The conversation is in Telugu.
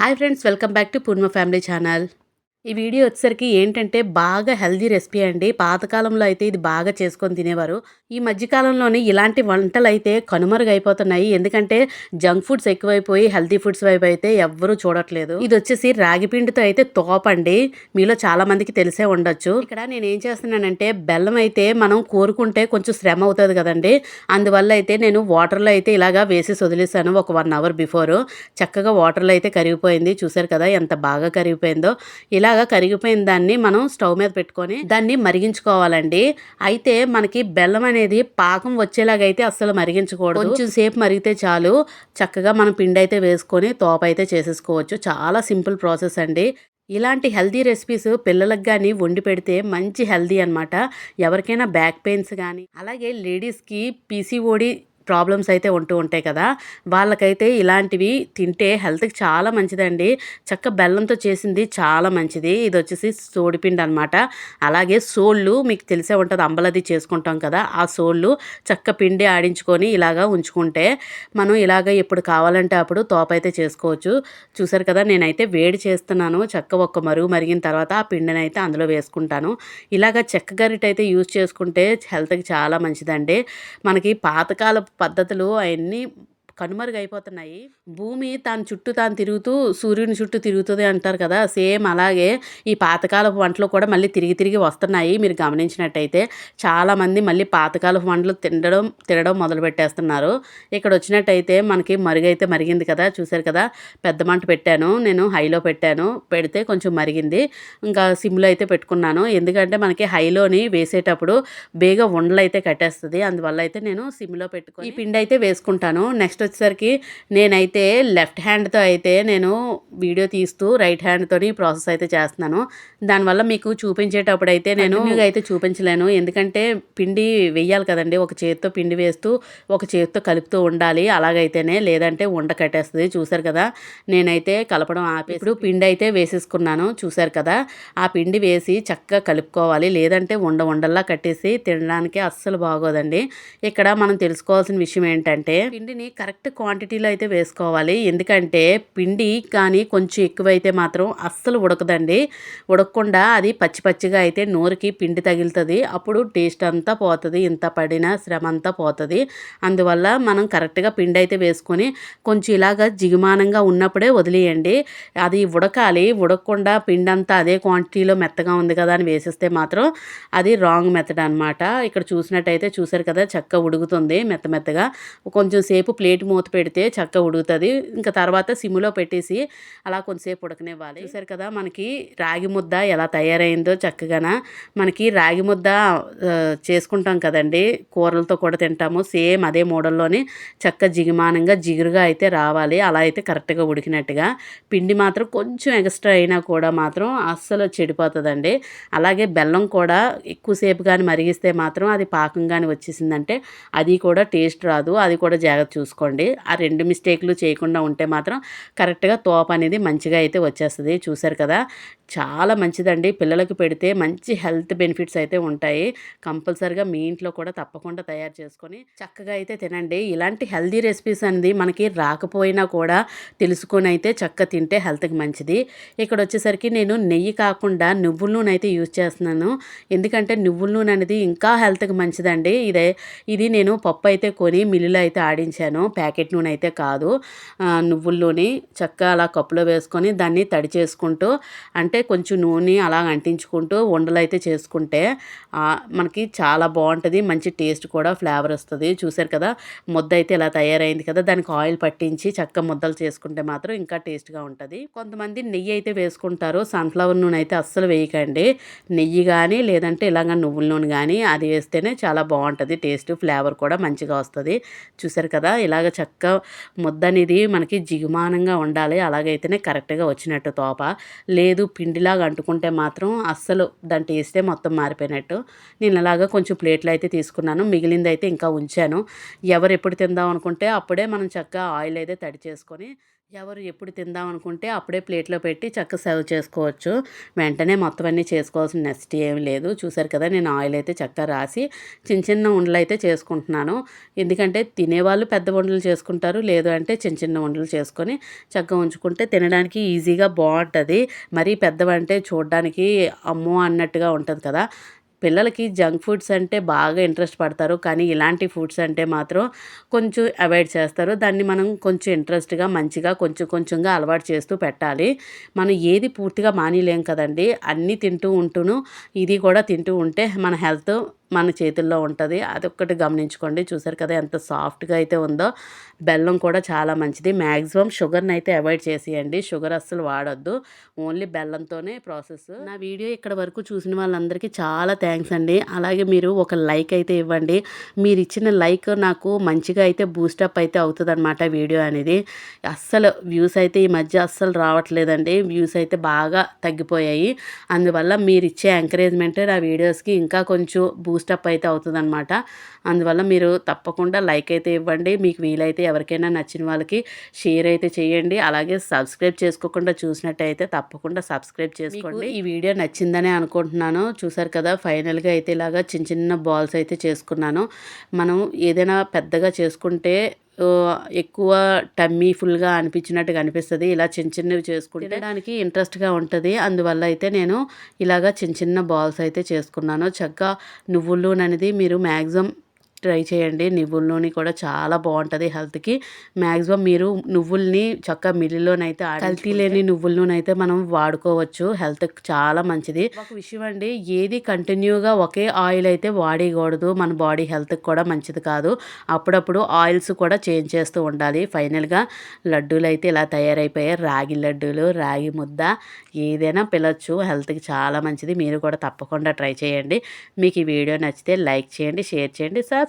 Hi friends, welcome back to Poonma Family channel. ఈ వీడియో వచ్చేసరికి ఏంటంటే బాగా హెల్దీ రెసిపీ అండి పాతకాలంలో అయితే ఇది బాగా చేసుకొని తినేవారు ఈ మధ్యకాలంలోనే ఇలాంటి వంటలు అయితే కనుమరుగైపోతున్నాయి ఎందుకంటే జంక్ ఫుడ్స్ ఎక్కువైపోయి హెల్దీ ఫుడ్స్ వైపు అయితే ఎవ్వరూ చూడట్లేదు ఇది వచ్చేసి రాగిపిండితో అయితే తోపండి మీలో చాలా మందికి తెలిసే ఉండొచ్చు ఇక్కడ నేను ఏం చేస్తున్నానంటే బెల్లం అయితే మనం కోరుకుంటే కొంచెం శ్రమ అవుతుంది కదండి అందువల్ల అయితే నేను వాటర్లో అయితే ఇలాగా వేసి వదిలేసాను ఒక వన్ అవర్ బిఫోర్ చక్కగా వాటర్లో అయితే కరిగిపోయింది చూసారు కదా ఎంత బాగా కరిగిపోయిందో ఇలా ఇలాగా కరిగిపోయిన దాన్ని మనం స్టవ్ మీద పెట్టుకొని దాన్ని మరిగించుకోవాలండి అయితే మనకి బెల్లం అనేది పాకం వచ్చేలాగైతే అస్సలు మరిగించకూడదు కొంచెం సేపు మరిగితే చాలు చక్కగా మనం పిండి అయితే వేసుకొని తోప అయితే చేసేసుకోవచ్చు చాలా సింపుల్ ప్రాసెస్ అండి ఇలాంటి హెల్దీ రెసిపీస్ పిల్లలకు కానీ వండి పెడితే మంచి హెల్దీ అనమాట ఎవరికైనా బ్యాక్ పెయిన్స్ కానీ అలాగే లేడీస్కి పీసీఓడి ప్రాబ్లమ్స్ అయితే ఉంటూ ఉంటాయి కదా వాళ్ళకైతే ఇలాంటివి తింటే హెల్త్కి చాలా మంచిదండి చక్క బెల్లంతో చేసింది చాలా మంచిది ఇది వచ్చేసి సోడిపిండి అనమాట అలాగే సోళ్ళు మీకు తెలిసే ఉంటుంది అంబలది చేసుకుంటాం కదా ఆ సోళ్ళు చక్క పిండి ఆడించుకొని ఇలాగా ఉంచుకుంటే మనం ఇలాగ ఎప్పుడు కావాలంటే అప్పుడు తోపైతే చేసుకోవచ్చు చూసారు కదా నేనైతే వేడి చేస్తున్నాను చక్క ఒక్క మరుగు మరిగిన తర్వాత ఆ పిండిని అయితే అందులో వేసుకుంటాను ఇలాగ చెక్క గరిట అయితే యూజ్ చేసుకుంటే హెల్త్కి చాలా మంచిదండి మనకి పాతకాల పద్ధతులు అవన్నీ కనుమరుగైపోతున్నాయి భూమి తన చుట్టూ తాను తిరుగుతూ సూర్యుని చుట్టూ తిరుగుతుంది అంటారు కదా సేమ్ అలాగే ఈ పాతకాలపు వంటలు కూడా మళ్ళీ తిరిగి తిరిగి వస్తున్నాయి మీరు గమనించినట్టయితే చాలామంది మళ్ళీ పాతకాలపు వంటలు తినడం తినడం మొదలు పెట్టేస్తున్నారు ఇక్కడ వచ్చినట్టయితే మనకి మరుగైతే మరిగింది కదా చూశారు కదా పెద్ద మంట పెట్టాను నేను హైలో పెట్టాను పెడితే కొంచెం మరిగింది ఇంకా సిమ్లో అయితే పెట్టుకున్నాను ఎందుకంటే మనకి హైలోని వేసేటప్పుడు బేగ ఉండలు అయితే కట్టేస్తుంది అందువల్ల అయితే నేను సిమ్లో పెట్టుకుని ఈ పిండి అయితే వేసుకుంటాను నెక్స్ట్ వచ్చేసరికి నేనైతే లెఫ్ట్ హ్యాండ్తో అయితే నేను వీడియో తీస్తూ రైట్ హ్యాండ్తో ఈ ప్రాసెస్ అయితే చేస్తున్నాను దానివల్ల మీకు చూపించేటప్పుడు అయితే నేను అయితే చూపించలేను ఎందుకంటే పిండి వెయ్యాలి కదండి ఒక చేతితో పిండి వేస్తూ ఒక చేతితో కలుపుతూ ఉండాలి అలాగైతేనే లేదంటే ఉండ కట్టేస్తుంది చూసారు కదా నేనైతే కలపడం ఆపి ఇప్పుడు పిండి అయితే వేసేసుకున్నాను చూసారు కదా ఆ పిండి వేసి చక్కగా కలుపుకోవాలి లేదంటే ఉండ ఉండల్లా కట్టేసి తినడానికి అస్సలు బాగోదండి ఇక్కడ మనం తెలుసుకోవాల్సిన విషయం ఏంటంటే పిండిని కరెక్ట్ కరెక్ట్ క్వాంటిటీలో అయితే వేసుకోవాలి ఎందుకంటే పిండి కానీ కొంచెం ఎక్కువైతే మాత్రం అస్సలు ఉడకదండి ఉడకకుండా అది పచ్చి పచ్చిగా అయితే నోరుకి పిండి తగులుతుంది అప్పుడు టేస్ట్ అంతా పోతుంది ఇంత పడిన శ్రమ అంతా పోతుంది అందువల్ల మనం కరెక్ట్గా పిండి అయితే వేసుకొని కొంచెం ఇలాగ జిగుమానంగా ఉన్నప్పుడే వదిలేయండి అది ఉడకాలి ఉడకకుండా పిండి అంతా అదే క్వాంటిటీలో మెత్తగా ఉంది కదా అని వేసేస్తే మాత్రం అది రాంగ్ మెథడ్ అనమాట ఇక్కడ చూసినట్టయితే చూసారు కదా చక్క ఉడుకుతుంది మెత్త మెత్తగా కొంచెం సేపు ప్లేట్ నైట్ మూత పెడితే చక్క ఉడుగుతుంది ఇంకా తర్వాత సిమ్లో పెట్టేసి అలా కొంతసేపు ఉడకనివ్వాలి చూసారు కదా మనకి రాగి ముద్ద ఎలా తయారైందో చక్కగాన మనకి రాగి ముద్ద చేసుకుంటాం కదండి కూరలతో కూడా తింటాము సేమ్ అదే మోడల్లోనే చక్క జిగిమానంగా జిగురుగా అయితే రావాలి అలా అయితే కరెక్ట్గా ఉడికినట్టుగా పిండి మాత్రం కొంచెం ఎక్స్ట్రా అయినా కూడా మాత్రం అస్సలు చెడిపోతుందండి అలాగే బెల్లం కూడా ఎక్కువసేపు కానీ మరిగిస్తే మాత్రం అది పాకం కానీ వచ్చేసిందంటే అది కూడా టేస్ట్ రాదు అది కూడా జాగ్రత్త చూసుకోండి చేసుకోండి ఆ రెండు మిస్టేక్లు చేయకుండా ఉంటే మాత్రం కరెక్ట్గా తోప అనేది మంచిగా అయితే వచ్చేస్తుంది చూసారు కదా చాలా మంచిదండి పిల్లలకు పెడితే మంచి హెల్త్ బెనిఫిట్స్ అయితే ఉంటాయి కంపల్సరిగా మీ ఇంట్లో కూడా తప్పకుండా తయారు చేసుకొని చక్కగా అయితే తినండి ఇలాంటి హెల్దీ రెసిపీస్ అనేది మనకి రాకపోయినా కూడా తెలుసుకొని అయితే చక్క తింటే హెల్త్కి మంచిది ఇక్కడ వచ్చేసరికి నేను నెయ్యి కాకుండా నువ్వుల నూనె అయితే యూజ్ చేస్తున్నాను ఎందుకంటే నువ్వుల నూనె అనేది ఇంకా హెల్త్కి మంచిదండి ఇదే ఇది నేను పప్పు అయితే కొని మిల్లులో అయితే ఆడించాను ప్యాకెట్ నూనె అయితే కాదు నువ్వుల్లోని చక్క అలా కప్పులో వేసుకొని దాన్ని తడి చేసుకుంటూ అంటే కొంచెం నూనె అలా అంటించుకుంటూ ఉండలు అయితే చేసుకుంటే మనకి చాలా బాగుంటుంది మంచి టేస్ట్ కూడా ఫ్లేవర్ వస్తుంది చూసారు కదా ముద్ద అయితే ఇలా తయారైంది కదా దానికి ఆయిల్ పట్టించి చక్క ముద్దలు చేసుకుంటే మాత్రం ఇంకా టేస్ట్గా ఉంటుంది కొంతమంది నెయ్యి అయితే వేసుకుంటారు సన్ఫ్లవర్ నూనె అయితే అస్సలు వేయకండి నెయ్యి కానీ లేదంటే ఇలాగ నువ్వుల నూనె కానీ అది వేస్తేనే చాలా బాగుంటుంది టేస్ట్ ఫ్లేవర్ కూడా మంచిగా వస్తుంది చూసారు కదా ఇలాగ చక్క ముద్ద అనేది మనకి జిగుమానంగా ఉండాలి అలాగైతేనే కరెక్ట్గా వచ్చినట్టు తోప లేదు పిండి పిండిలాగా అంటుకుంటే మాత్రం అస్సలు దాని టేస్టే మొత్తం మారిపోయినట్టు నేను అలాగా కొంచెం ప్లేట్లు అయితే తీసుకున్నాను మిగిలింది అయితే ఇంకా ఉంచాను ఎవరు ఎప్పుడు తిందాం అనుకుంటే అప్పుడే మనం చక్కగా ఆయిల్ అయితే తడి చేసుకొని ఎవరు ఎప్పుడు తిందాం అనుకుంటే అప్పుడే ప్లేట్లో పెట్టి చక్క సర్వ్ చేసుకోవచ్చు వెంటనే మొత్తం అన్నీ చేసుకోవాల్సిన నెక్స్ట్ ఏం లేదు చూసారు కదా నేను ఆయిల్ అయితే చక్క రాసి చిన్న చిన్న ఉండలు అయితే చేసుకుంటున్నాను ఎందుకంటే తినేవాళ్ళు పెద్ద ఉండలు చేసుకుంటారు లేదు అంటే చిన్న చిన్న ఉండలు చేసుకొని చక్కగా ఉంచుకుంటే తినడానికి ఈజీగా బాగుంటుంది మరీ పెద్దవంటే చూడడానికి అమ్మో అన్నట్టుగా ఉంటుంది కదా పిల్లలకి జంక్ ఫుడ్స్ అంటే బాగా ఇంట్రెస్ట్ పడతారు కానీ ఇలాంటి ఫుడ్స్ అంటే మాత్రం కొంచెం అవాయిడ్ చేస్తారు దాన్ని మనం కొంచెం ఇంట్రెస్ట్గా మంచిగా కొంచెం కొంచెంగా అలవాటు చేస్తూ పెట్టాలి మనం ఏది పూర్తిగా మానేయలేం కదండి అన్నీ తింటూ ఉంటూను ఇది కూడా తింటూ ఉంటే మన హెల్త్ మన చేతుల్లో ఉంటుంది అది ఒక్కటి గమనించుకోండి చూసారు కదా ఎంత సాఫ్ట్గా అయితే ఉందో బెల్లం కూడా చాలా మంచిది మ్యాక్సిమం షుగర్ని అయితే అవాయిడ్ చేసేయండి షుగర్ అస్సలు వాడొద్దు ఓన్లీ బెల్లంతోనే ప్రాసెస్ నా వీడియో ఇక్కడ వరకు చూసిన వాళ్ళందరికీ చాలా థ్యాంక్స్ అండి అలాగే మీరు ఒక లైక్ అయితే ఇవ్వండి మీరు ఇచ్చిన లైక్ నాకు మంచిగా అయితే బూస్టప్ అయితే అవుతుంది వీడియో అనేది అస్సలు వ్యూస్ అయితే ఈ మధ్య అస్సలు రావట్లేదండి వ్యూస్ అయితే బాగా తగ్గిపోయాయి అందువల్ల మీరు ఇచ్చే ఎంకరేజ్మెంటే నా వీడియోస్కి ఇంకా కొంచెం బూస్ట్ బూస్టప్ అయితే అవుతుందన్నమాట అందువల్ల మీరు తప్పకుండా లైక్ అయితే ఇవ్వండి మీకు వీలైతే ఎవరికైనా నచ్చిన వాళ్ళకి షేర్ అయితే చేయండి అలాగే సబ్స్క్రైబ్ చేసుకోకుండా చూసినట్టయితే తప్పకుండా సబ్స్క్రైబ్ చేసుకోండి ఈ వీడియో నచ్చిందనే అనుకుంటున్నాను చూసారు కదా ఫైనల్గా అయితే ఇలాగా చిన్న చిన్న బాల్స్ అయితే చేసుకున్నాను మనం ఏదైనా పెద్దగా చేసుకుంటే ఎక్కువ టమ్మీ ఫుల్గా అనిపించినట్టుగా అనిపిస్తుంది ఇలా చిన్న చిన్నవి చేసుకుంటే తినడానికి ఇంట్రెస్ట్గా ఉంటుంది అందువల్ల అయితే నేను ఇలాగ చిన్న చిన్న బాల్స్ అయితే చేసుకున్నాను చక్కగా నువ్వులు అనేది మీరు మ్యాక్సిమం ట్రై చేయండి నువ్వుల నూనె కూడా చాలా బాగుంటుంది హెల్త్కి మ్యాక్సిమం మీరు నువ్వుల్ని చక్క మిల్లిలోనైతే హెల్తీ లేని నువ్వుల నూనె అయితే మనం వాడుకోవచ్చు హెల్త్కి చాలా మంచిది ఒక విషయం అండి ఏది కంటిన్యూగా ఒకే ఆయిల్ అయితే వాడకూడదు మన బాడీ హెల్త్కి కూడా మంచిది కాదు అప్పుడప్పుడు ఆయిల్స్ కూడా చేంజ్ చేస్తూ ఉండాలి ఫైనల్గా లడ్డూలు అయితే ఇలా తయారైపోయాయి రాగి లడ్డూలు రాగి ముద్ద ఏదైనా పిలవచ్చు హెల్త్కి చాలా మంచిది మీరు కూడా తప్పకుండా ట్రై చేయండి మీకు ఈ వీడియో నచ్చితే లైక్ చేయండి షేర్ చేయండి సార్